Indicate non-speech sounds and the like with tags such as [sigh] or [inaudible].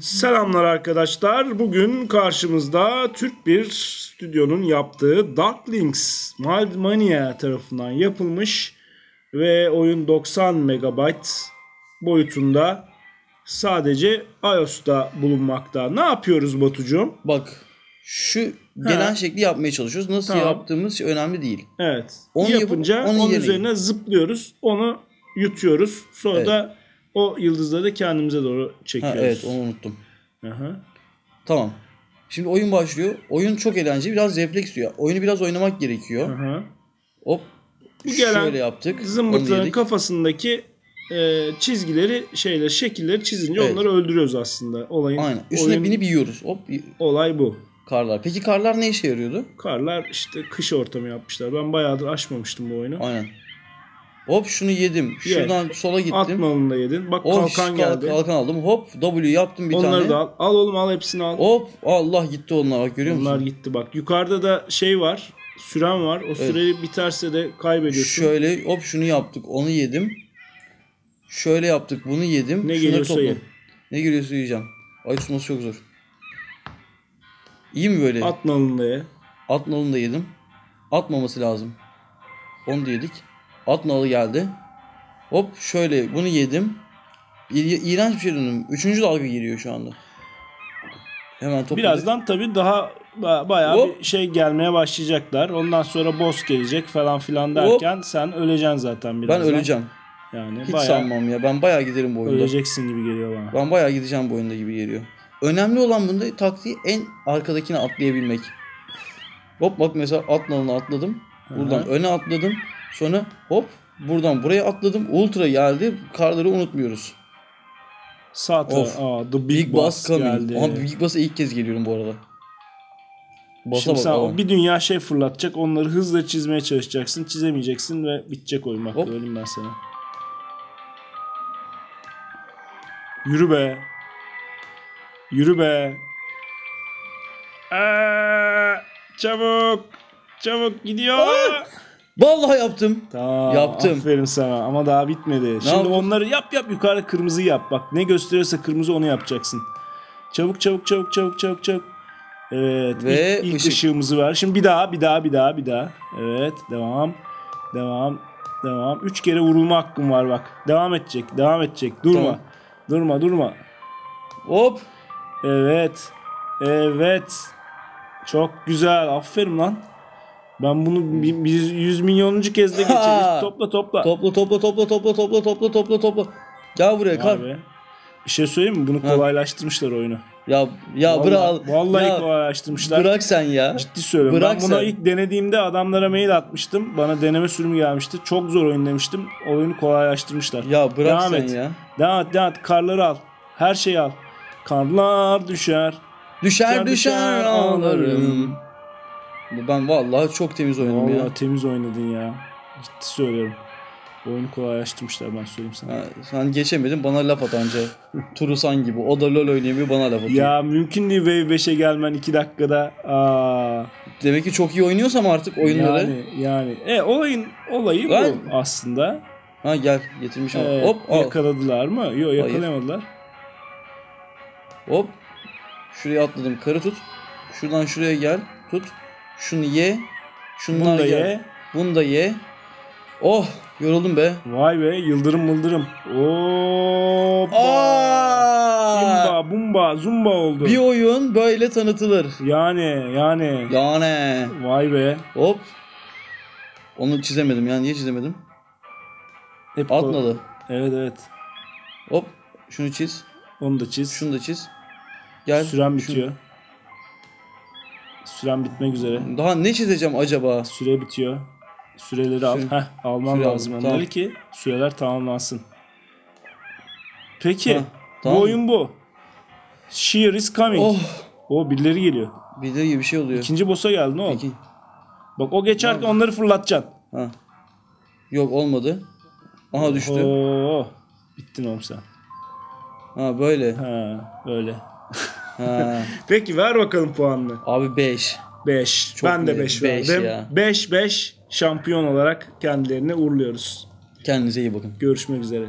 Selamlar arkadaşlar. Bugün karşımızda Türk bir stüdyonun yaptığı Dark Links Mania tarafından yapılmış ve oyun 90 MB boyutunda sadece iOS'ta bulunmakta. Ne yapıyoruz Batucuğum? Bak şu gelen şekli yapmaya çalışıyoruz. Nasıl Tamam. yaptığımız şey önemli değil. Evet. Onu yapıp Yapınca onun onun yerine- üzerine zıplıyoruz. Onu yutuyoruz. Sonra Evet. da o yıldızları da kendimize doğru Ha, çekiyoruz. evet onu unuttum. Aha. Tamam. Şimdi oyun başlıyor. Oyun çok eğlenceli. Biraz refleks diyor. Oyunu biraz oynamak gerekiyor. Aha. Hop. Bu gelen Şöyle yaptık. yedik. kafasındaki e, çizgileri, şeyler, şekilleri çizince Evet. onları öldürüyoruz aslında. Olayın Aynen. Üstüne oyun- binip yiyoruz. Hop. olay bu. Karlar. Peki karlar ne işe yarıyordu? Karlar işte kış ortamı yapmışlar. Ben bayağıdır açmamıştım bu oyunu. Aynen. Hop şunu yedim. Şuradan sola gittim. Atmalını da yedin. Bak Hop, kalkan kalk- geldi. Kalkan aldım. Hop W yaptım bir Onları tane. da al. Al oğlum al hepsini al. Hop Allah gitti onlar bak görüyor Onlar musun? gitti bak. Yukarıda da şey var. Süren var. O süreyi biterse de kaybediyorsun. Şöyle hop şunu yaptık onu yedim. Şöyle yaptık bunu yedim. Ne Şunları geliyorsa topla. ye. Ne geliyorsa yiyeceğim. Ay tutması çok zor. İyi mi böyle? At, At nalını da ye. nalını da yedim. Atmaması lazım. Onu da yedik. At nalı geldi. Hop şöyle bunu yedim. İğrenç bir şey döndüm. Üçüncü dalga giriyor şu anda. Hemen topladık. Birazdan tabii daha ba- bayağı Hop. bir şey gelmeye başlayacaklar. Ondan sonra boss gelecek falan filan derken sen öleceksin zaten Ben birazdan. öleceğim. Yani Hiç bayağı sanmam ya. Ben bayağı giderim bu oyunda. öleceksin gibi geliyor bana. Ben bayağı gideceğim bu oyunda gibi geliyor. Önemli olan bunda taktiği en arkadakine atlayabilmek. Hop bak mesela at nalına atladım. Buradan Aha. öne atladım. Sonra hop buradan buraya atladım. Ultra geldi. Karları unutmuyoruz. Sağ taraf. Of. Aa, The Big, Big, Boss, Boss geldi. Ama Big Boss'a ilk kez geliyorum bu arada. Boss'a Şimdi bak sen bir dünya şey fırlatacak. Onları hızla çizmeye çalışacaksın. Çizemeyeceksin ve bitecek oyun. Bak Hop. söyleyeyim ben sana. Yürü be. Yürü be. Aa, çabuk. Çabuk gidiyor. Vallahi yaptım. Tamam, Yaptım. Aferin sana ama daha bitmedi. Şimdi yapıyorsun? onları yap yap yukarı kırmızı yap. Bak ne gösteriyorsa kırmızı onu yapacaksın. Çabuk çabuk çabuk çabuk çabuk çabuk. Evet. Ve ilk, ilk ışık. ışığımızı ver. Şimdi bir daha bir daha bir daha bir daha. Evet devam. Devam. Devam. Üç kere vurulma hakkım var bak. Devam edecek. Devam edecek. Durma. Tamam. Durma durma. Hop. Evet. Evet. Çok güzel. Aferin lan. Ben bunu bir, bir yüz milyonuncu kez de geçeceğiz. Topla topla. Topla topla topla topla topla topla topla topla. Gel buraya kar. Abi. Bir şey söyleyeyim mi? Bunu kolaylaştırmışlar oyunu. Ya ya Vallahi, bırak. vallahi ya, kolaylaştırmışlar. Bırak sen ya. Ciddi söylüyorum. Bırak ben buna sen. ilk denediğimde adamlara mail atmıştım. Bana deneme sürümü gelmişti. Çok zor oyun demiştim. Oyunu kolaylaştırmışlar. Ya bırak Devam sen et. ya. Devam et, devam et. Karları al. Her şeyi al. Karlar düşer. Düşer Düşer, düşer, düşer, ağlarım. Ben vallahi çok temiz oynadım Vallahi ya. temiz oynadın ya. Ciddi söylüyorum. Oyunu kolaylaştırmışlar ben söyleyeyim sana. Ha, sen geçemedin bana laf at anca. [laughs] Turusan gibi. O da LoL oynayamıyor bana laf atıyor. Ya mümkün değil Wave 5'e gelmen 2 dakikada. Aa. Demek ki çok iyi oynuyorsam artık oyunları. Yani yani e oyun olayı Ben- bu aslında. Ha gel getirmişim. Ee, hop al. yakaladılar mı? Yok yakalayamadılar. Hop. Şuraya atladım. Karı tut. Şuradan şuraya gel. Tut. Şunu ye. Şunlar Bunu da gel. ye. Bunu da ye. Oh yoruldum be. Vay be yıldırım mıldırım. Hoppa. Bumba bumba zumba oldu. Bir oyun böyle tanıtılır. Yani yani. Yani. Vay be. Hop. Onu çizemedim ya. Niye çizemedim? Hep At ko- nalı. Evet evet. Hop. Şunu çiz. Onu da çiz. Şunu da çiz. Gel. Süren şunu- bitiyor. Süren bitmek üzere. Daha ne çizeceğim acaba? Süre bitiyor. Süreleri al. Süre- Heh, alman Süre lazım aldım, onları tamam. ki süreler tamamlansın. Peki. Ha, tamam. Bu oyun bu. Sheer is coming. Oh. O birileri geliyor. Bildiği gibi bir şey oluyor. İkinci boss'a geldi ne oldu? Peki. Bak o geçerken onları fırlatacaksın. Ha. Yok olmadı. Aha düştü. Oo, bittin oğlum sen. Ha böyle. Ha, öyle. [laughs] Peki ver bakalım puanını. Abi 5. 5. Çok Ben de iyi. 5 Beş verdim. ya. 5 5 şampiyon olarak kendilerini uğurluyoruz. Kendinize iyi bakın. Görüşmek üzere.